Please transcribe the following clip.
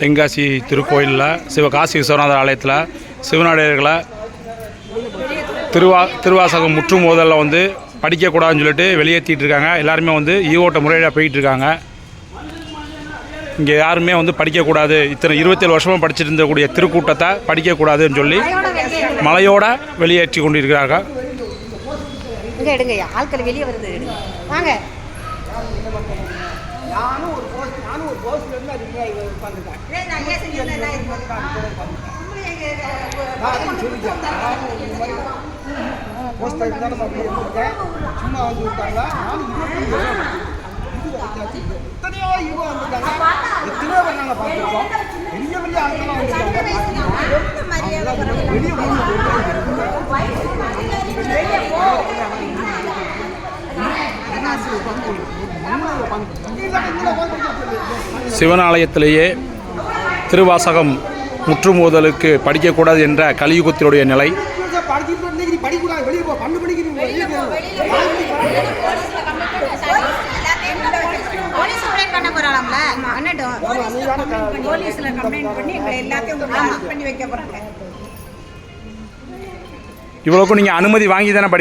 தென்காசி திருக்கோயிலில் சிவகாசி விஸ்வநாதர் ஆலயத்தில் சிவனாடியர்களை திருவா திருவாசகம் முற்றும் மோதலில் வந்து படிக்கக்கூடாதுன்னு சொல்லிட்டு வெளியேற்றிட்டு இருக்காங்க. எல்லாருமே வந்து ஈவோட்ட முறையில் போயிட்டு இருக்காங்க. இங்கே யாருமே வந்து படிக்கக்கூடாது. இத்தனை இருபத்தேழு வருஷமாக படிச்சுட்டு இருந்தக்கூடிய திருக்கூட்டத்தை படிக்கக்கூடாதுன்னு சொல்லி மலையோட வெளியேற்றி கொண்டிருக்கிறார்கள். இங்க எடுங்க ஆட்கள் வெளியே வருது. எடுங்க வாங்க. நானும் ஒரு போஸ்ட் நானும் ஒரு போஸ்ட்ல இருந்து அது முன்னாடி உட்காந்துருக்கேன் போஸ்ட் இருந்தாலும் நம்ம இருந்திருக்கேன். சும்மா வந்து விட்டாங்க நானும் எத்தனையோ ஈவோ வந்திருக்காங்க. எத்தனையோ பேர் நாங்கள் பார்த்துருக்கோம். பெரிய பெரிய ஆட்கள்லாம் வந்திருக்காங்க. அவங்கெல்லாம் வெளியே சிவனாலயத்திலேயே திருவாசகம் முற்றுமோதலுக்கு படிக்கக்கூடாது என்ற கலியுகத்தினுடைய நிலை இவ்வளோக்கும் நீங்க அனுமதி வாங்கி தானே படி